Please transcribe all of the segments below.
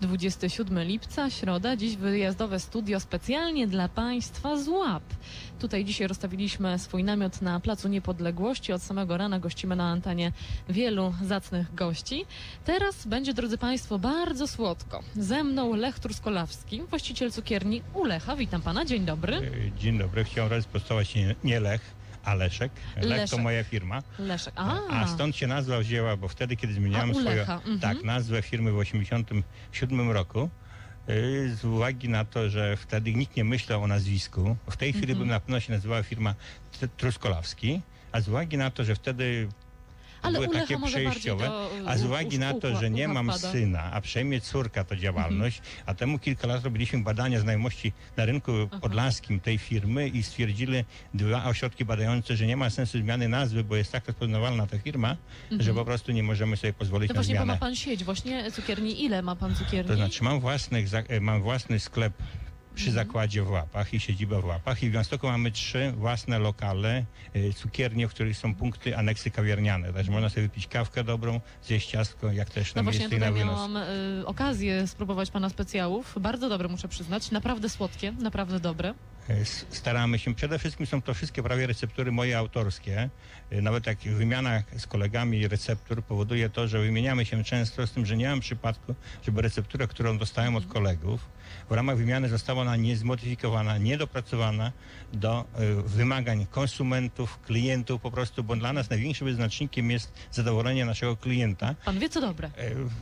27 lipca, środa, dziś wyjazdowe studio specjalnie dla Państwa z łap. Tutaj dzisiaj rozstawiliśmy swój namiot na Placu Niepodległości. Od samego rana gościmy na antenie wielu zacnych gości. Teraz będzie, drodzy Państwo, bardzo słodko. Ze mną Lech Truskolawski, właściciel cukierni u Lecha. Witam Pana, dzień dobry. Dzień dobry. Chciałem rozprostować nie, nie Lech, a Leszek. Lech Leszek. to moja firma. Leszek. A, A stąd się nazwa wzięła, bo wtedy, kiedy zmieniałem swoją mhm. tak, nazwę firmy w 1987 roku, y, z uwagi na to, że wtedy nikt nie myślał o nazwisku. W tej chwili Mhm. bym na pewno się nazywała firma Tr- Truskolawski, a z uwagi na to, że wtedy Ale były takie przejściowe, do, y, a z u- uwagi u- na to, że nie mam syna, a przejmie córka to działalność, a temu kilka lat robiliśmy badania znajomości na rynku podlaskim tej firmy i stwierdzili dwa ośrodki badające, że nie ma sensu zmiany nazwy, bo jest tak rozpoznawalna ta firma, że po prostu nie możemy sobie pozwolić No na właśnie, bo ma zmianę. Pan sieć, właśnie cukierni. Ile ma Pan cukierni? To znaczy mam własny, mam własny sklep przy zakładzie w Łapach i siedzibę w Łapach i w Białymstoku mamy trzy własne lokale, y, cukiernie, w których są punkty, aneksy kawiarniane. Także można sobie wypić kawkę dobrą, zjeść ciastko, jak też No na właśnie miejscu i na wynos. miałam y, okazję spróbować Pana specjałów. Bardzo dobre, muszę przyznać. Naprawdę słodkie, naprawdę dobre. E, Staramy się, przede wszystkim są to wszystkie prawie receptury moje autorskie. E, Nawet jak wymiana z kolegami receptur powoduje to, że wymieniamy się często z tym, że nie mam przypadku, żeby recepturę, którą dostałem od kolegów, w ramach wymiany została ona niezmodyfikowana, niedopracowana do e, wymagań konsumentów, klientów po prostu, bo dla nas największym wyznacznikiem jest zadowolenie naszego klienta. Pan wie, co dobre.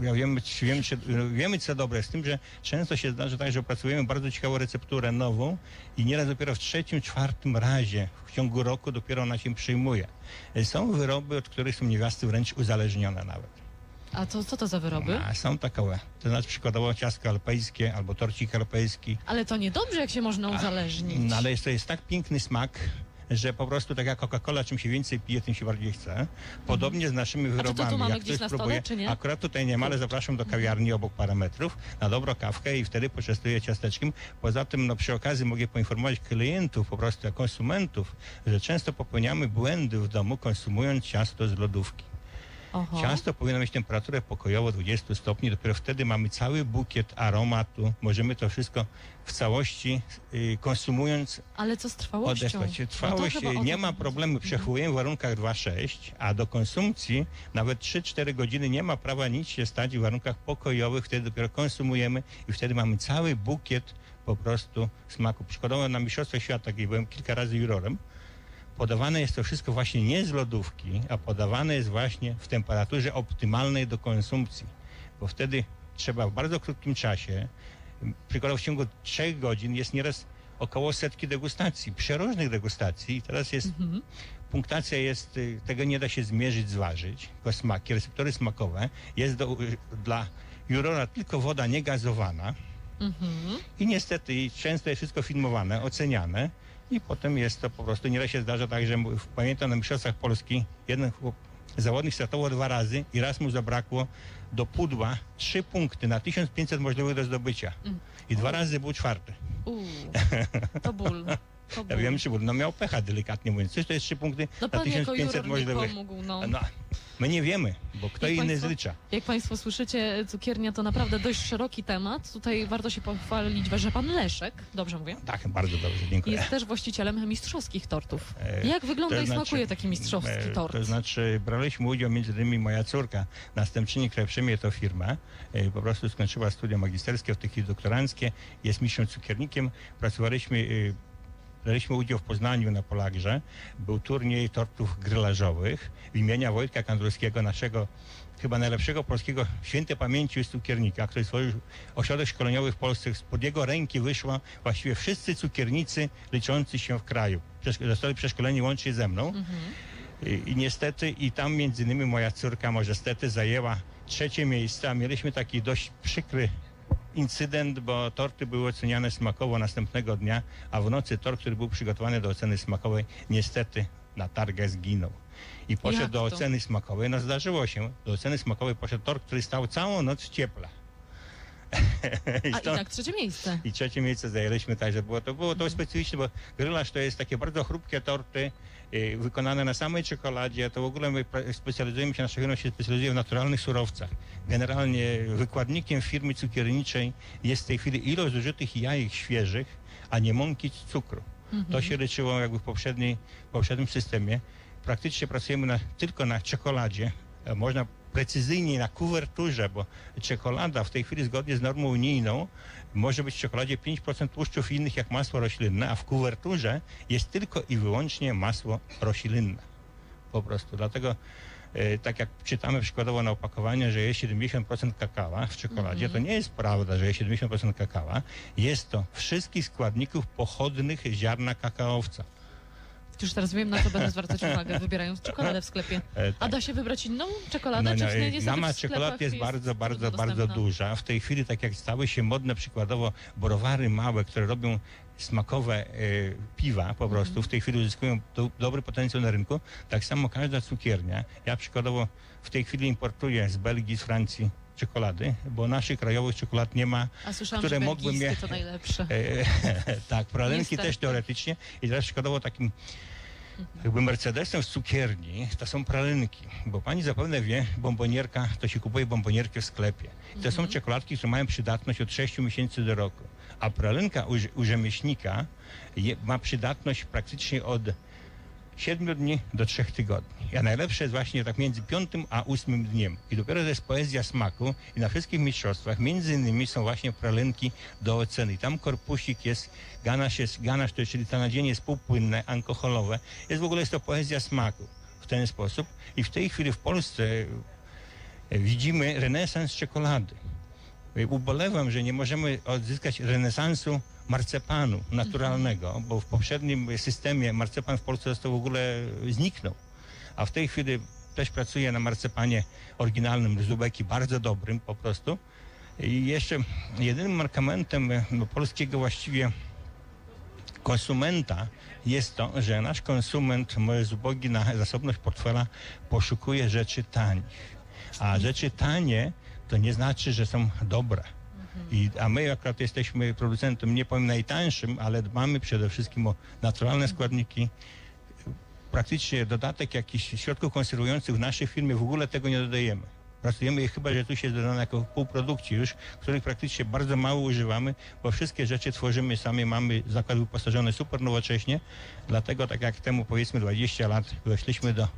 Ja wiemy, czy- wiemy, czy, wiemy, co dobre, z tym, że często się zdarza tak, że opracujemy bardzo ciekawą recepturę nową i nieraz dopiero w trzecim, czwartym razie w ciągu roku dopiero ona się przyjmuje. E, Są wyroby, od których są niewiasty wręcz uzależnione nawet. A co, co to za wyroby? A są takowe. To znaczy przykładowo ciastko alpejskie albo torcik alpejski. Ale to niedobrze, jak się można uzależnić. No ale jest, to jest tak piękny smak, że po prostu tak jak Coca-Cola, czym się więcej pije, tym się bardziej chce. Podobnie z naszymi to tu wyrobami. mamy jak gdzieś ktoś na stole, próbuje, czy nie? Akurat tutaj nie ma, ale zapraszam do kawiarni obok parametrów na dobrą kawkę i wtedy poczęstuję ciasteczkiem. Poza tym no, przy okazji mogę poinformować klientów, po prostu konsumentów, że często popełniamy błędy w domu konsumując ciasto z lodówki. Oho. Ciasto powinno mieć temperaturę pokojową 20 stopni, dopiero wtedy mamy cały bukiet aromatu. Możemy to wszystko w całości y, konsumując Ale co z trwałością? odesłać. No Trwałość chyba o nie ma problemu, przechowujemy w warunkach 2,6, a do konsumpcji nawet 3-4 godziny nie ma prawa nic się stać w warunkach pokojowych, wtedy dopiero konsumujemy i wtedy mamy cały bukiet po prostu smaku. Przykładowo na Mistrzostwach Świata, gdzie byłem kilka razy jurorem, podawane jest to wszystko właśnie nie z lodówki, a podawane jest właśnie w temperaturze optymalnej do konsumpcji, bo wtedy trzeba w bardzo krótkim czasie, przykładowo w ciągu 3 godzin jest nieraz około setki degustacji, przeróżnych degustacji. I teraz jest, Mhm. punktacja jest, y, tego nie da się zmierzyć, zważyć, tylko smaki, receptory smakowe. Jest do, dla jurora tylko woda niegazowana Mhm. i niestety często jest wszystko filmowane, oceniane i potem jest to po prostu, nieraz się zdarza tak, że pamiętam na Mistrzostwach Polski jeden chłop, zawodnik startował dwa razy i raz mu zabrakło do pudła trzy punkty na 1500 możliwych do zdobycia. I dwa razy był czwarty. Uuu, to ból. Ja wiem, czy no miał pecha delikatnie mówiąc. Coś to jest trzy punkty No na pan jako 1500 juror mi możliwych. pomógł, no. No, my nie wiemy, bo kto Jak inny państwo- zlicza. Jak Państwo słyszycie, cukiernia to naprawdę dość szeroki temat. Tutaj warto się pochwalić, że pan Leszek, dobrze mówię, Tak, bardzo dobrze, dziękuję. jest też właścicielem mistrzowskich tortów. E, Jak wygląda to i znaczy, smakuje taki mistrzowski e, tort? To znaczy, braliśmy udział między innymi moja córka, następczyni, która przejmie to firmę. E, Po prostu skończyła studia magisterskie, w tej chwili doktoranckie, jest mistrzem cukiernikiem. Pracowaliśmy, braliśmy udział w Poznaniu na Polagrze. Był turniej tortów grylarzowych imienia Wojtka Kandrowskiego, naszego chyba najlepszego polskiego świętej pamięci cukiernika, który stworzył ośrodek szkoleniowy w Polsce. Spod jego ręki wyszło właściwie wszyscy cukiernicy liczący się w kraju. Zostali przeszkoleni łącznie ze mną. Mhm. I, I niestety, i tam między innymi moja córka, może stety, zajęła trzecie miejsce, a mieliśmy taki dość przykry incydent, bo torty były oceniane smakowo następnego dnia, a w nocy tort, który był przygotowany do oceny smakowej, niestety na targę zginął. I poszedł do oceny smakowej, no zdarzyło się, do oceny smakowej poszedł tort, który stał całą noc w cieple. I A i tak trzecie miejsce. I trzecie miejsce zajęliśmy także. Było to, było to specyficzne, bo grylarz to jest takie bardzo chrupkie torty y, wykonane na samej czekoladzie. To w ogóle my specjalizujemy się, nasza firma się specjalizuje w naturalnych surowcach. Generalnie wykładnikiem firmy cukierniczej jest w tej chwili ilość zużytych jajek świeżych, a nie mąki cukru. To się liczyło jakby w poprzedniej, poprzednim systemie. Praktycznie pracujemy na, tylko na czekoladzie. E, Można precyzyjnie na kuwerturze, bo czekolada w tej chwili zgodnie z normą unijną może być w czekoladzie 5% tłuszczów innych jak masło roślinne, a w kuwerturze jest tylko i wyłącznie masło roślinne. Po prostu. Dlatego e, tak jak czytamy przykładowo na opakowaniu, że jest 70% kakała w czekoladzie, to nie jest prawda, że jest 70% kakała. Jest to wszystkich składników pochodnych ziarna kakaowca. Już teraz wiem, na co będę zwracać uwagę, wybierając czekoladę w sklepie. E, A da się wybrać inną czekoladę? No, no, czy nie gama sklepach czekolad jest bardzo, bardzo, bardzo dostępna? duża. W tej chwili, tak jak stały się modne przykładowo browary małe, które robią smakowe e, piwa po prostu, w tej chwili uzyskują do, dobry potencjał na rynku. Tak samo każda cukiernia. Ja przykładowo w tej chwili importuję z Belgii, z Francji czekolady, bo naszych krajowych czekolad nie ma. A słyszałam, które że mogły mnie- to najlepsze. E, tak, pralenki też teoretycznie. I teraz przykładowo takim jakby Mercedesem w cukierni to są pralenki, bo pani zapewne wie, bombonierka, to się kupuje bombonierkę w sklepie. I to są czekoladki, które mają przydatność od 6 miesięcy do roku. A pralenka u, u rzemieślnika je, ma przydatność praktycznie od 7 dni do 3 tygodni. A najlepsze jest właśnie tak między 5 a 8 dniem. I dopiero to jest poezja smaku i na wszystkich mistrzostwach między innymi są właśnie pralenki do oceny. I tam korpusik jest, ganasz jest, ganasz to jest, czyli to nadzienie jest półpłynne, alkoholowe. Jest w ogóle jest to poezja smaku w ten sposób. I w tej chwili w Polsce widzimy renesans czekolady. Ubolewam, że nie możemy odzyskać renesansu marcepanu naturalnego, bo w poprzednim systemie marcepan w Polsce został w ogóle zniknął. A w tej chwili też pracuję na marcepanie oryginalnym z Lubeki, bardzo dobrym po prostu. I jeszcze jedynym markamentem no, polskiego właściwie konsumenta jest to, że nasz konsument, z ubogi na zasobność portfela, poszukuje rzeczy tanich. A rzeczy tanie to nie znaczy, że są dobre. I, a my akurat jesteśmy producentem, nie powiem najtańszym, ale dbamy przede wszystkim o naturalne składniki. Praktycznie dodatek jakichś środków konserwujących w naszej firmie w ogóle tego nie dodajemy. Pracujemy je chyba, że tu się dodane jako półprodukci już, których praktycznie bardzo mało używamy, bo wszystkie rzeczy tworzymy sami, mamy zakład wyposażony super nowocześnie, dlatego tak jak temu powiedzmy 20 lat weszliśmy do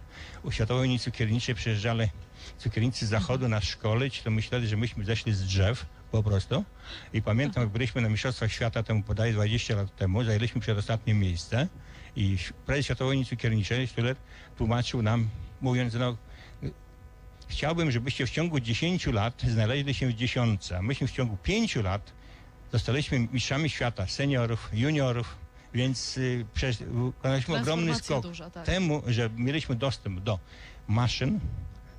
Światowej Unii Cukierniczej, przyjeżdżali cukiernicy z zachodu nas szkolić, to myśleli, że myśmy zeszli z drzew po prostu. I pamiętam, jak byliśmy na Mistrzostwach Świata, temu podaję 20 lat temu, zajęliśmy przedostatnie miejsce i prezes Światowej Unii Cukierniczej, tłumaczył nam, mówiąc, no chciałbym, żebyście w ciągu 10 lat znaleźli się w dziesiątce, myśmy w ciągu 5 lat zostaliśmy mistrzami świata, seniorów, juniorów, więc y, przez, wykonaliśmy ogromny skok duża, tak. temu, że mieliśmy dostęp do maszyn,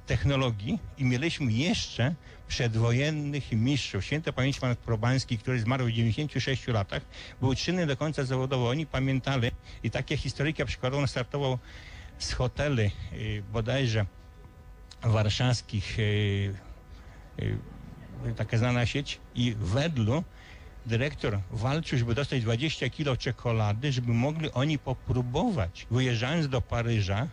technologii i mieliśmy jeszcze przedwojennych mistrzów. Święta pamięć pan Probański, który zmarł w 96 latach, był czynny do końca zawodowo. Oni pamiętali i takie historyjki, przykładowo startował z hoteli y, bodajże warszawskich, y, y, taka znana sieć i wedlu dyrektor walczył, żeby dostać 20 kilo czekolady, żeby mogli oni popróbować, wyjeżdżając do Paryża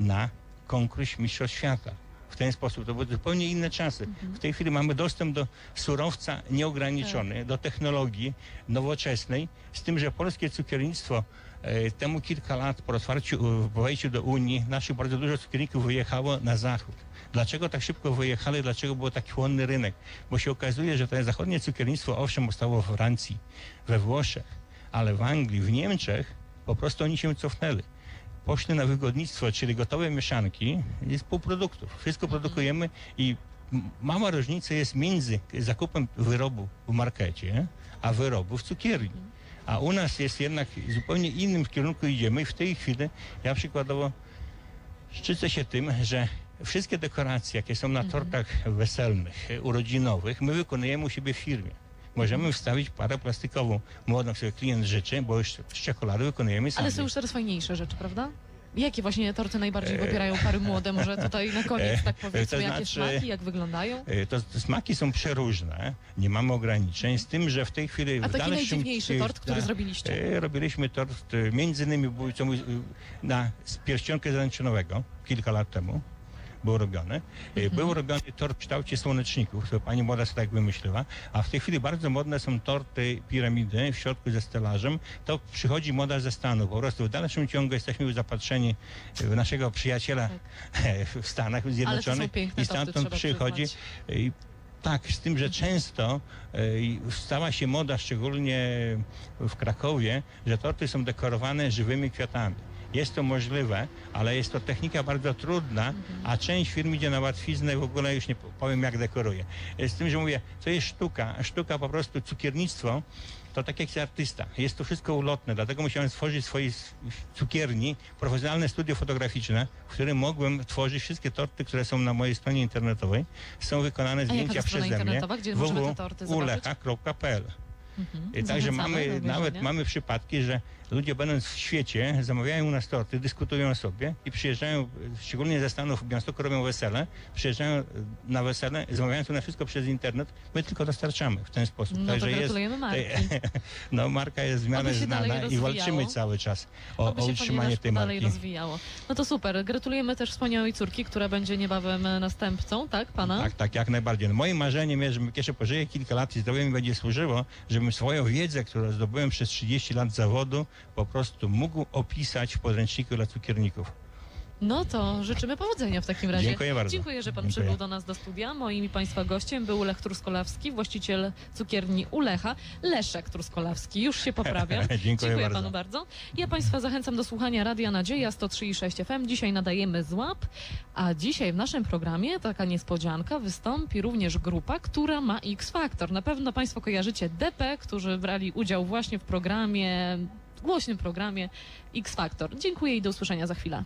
na konkurs Mistrzostw Świata. W ten sposób to były zupełnie inne czasy. W tej chwili mamy dostęp do surowca nieograniczony, do technologii nowoczesnej, z tym, że polskie cukiernictwo e, temu kilka lat po otwarciu, e, po wejściu do Unii, naszych bardzo dużo cukierników wyjechało na zachód. Dlaczego tak szybko wyjechali? Dlaczego był taki chłonny rynek? Bo się okazuje, że to zachodnie cukiernictwo owszem powstało we Francji, we Włoszech, ale w Anglii, w Niemczech po prostu oni się cofnęli poszli na wygodnictwo, czyli gotowe mieszanki z półproduktów. Wszystko produkujemy i mała różnica jest między zakupem wyrobu w markecie, a wyrobu w cukierni. A u nas jest jednak zupełnie innym kierunku idziemy i w tej chwili ja przykładowo szczycę się tym, że wszystkie dekoracje, jakie są na tortach weselnych, e, urodzinowych, my wykonujemy u siebie w firmie. Możemy wstawić parę plastikową, młodą, sobie klient życzy, bo już z czekolady wykonujemy sami. Ale są już teraz fajniejsze rzeczy, prawda? Jakie właśnie torty najbardziej popierają pary młode? Może tutaj na koniec tak powiedzmy, to jakie znaczy- smaki, jak wyglądają? E, To, to smaki są przeróżne, nie mamy ograniczeń, z tym, że w tej chwili... A w taki najdziwniejszy tort, który zrobiliście? E, Robiliśmy tort, e, między innymi e, na z pierścionkę zaręczynowego kilka lat temu. Był robiony. E, Mhm. Był robiony tort w kształcie słoneczników, to pani młoda sobie tak wymyśliła. A w tej chwili bardzo modne są torty piramidy w środku ze stelażem. To przychodzi moda ze Stanów. Po prostu w dalszym ciągu jesteśmy już zapatrzeni w naszego przyjaciela w Stanach Zjednoczonych. I stamtąd przychodzi. przyznać. Tak, z tym, że często e, stała się moda, szczególnie w Krakowie, że torty są dekorowane żywymi kwiatami. Jest to możliwe, ale jest to technika bardzo trudna, a część firm idzie na łatwiznę i w ogóle już nie po- powiem jak dekoruje. E, Z tym, że mówię, to jest sztuka, sztuka po prostu cukiernictwo, to tak jak jest artysta. Jest to wszystko ulotne, dlatego musiałem stworzyć w swojej cukierni profesjonalne studio fotograficzne, w którym mogłem tworzyć wszystkie torty, które są na mojej stronie internetowej. Są wykonane A jaka zdjęcia to strona przeze mnie gdzie możemy te torty zobaczyć? Mhm. i Także mamy, nawet mamy przypadki, że ludzie będąc w świecie, zamawiają u nas torty, dyskutują sobie i przyjeżdżają, szczególnie ze Stanów, w Białymstoku robią wesele, przyjeżdżają na wesele, zamawiają to na wszystko przez internet, my tylko dostarczamy w ten sposób. No to gratulujemy marki. no marka jest w miarę znana i walczymy cały czas o, o utrzymanie tej dalej marki. rozwijało. No to super. Gratulujemy też wspaniałej córki, która będzie niebawem e, następcą, tak, pana? Tak, tak, jak najbardziej. No, moim marzeniem jest, żebym jeszcze pożyję kilka lat i zdrowie mi będzie służyło, żebym swoją wiedzę, którą zdobyłem przez 30 lat zawodu, po prostu mógł opisać w podręczniku dla cukierników. No to życzymy powodzenia w takim razie. Dziękuję bardzo. Dziękuję, że pan Dziękuję. przybył do nas do studia. Moim i państwa gościem był Lech Truskolawski, właściciel cukierni Ulecha. Leszek Truskolawski, już się poprawiam. Dziękuję bardzo. panu bardzo. Ja państwa zachęcam do słuchania Radia Nadzieja 103,6 FM. Dzisiaj nadajemy z łap, a dzisiaj w naszym programie taka niespodzianka wystąpi również grupa, która ma X Factor. Na pewno państwo kojarzycie DP, którzy brali udział właśnie w programie, głośnym programie X Factor. Dziękuję i do usłyszenia za chwilę.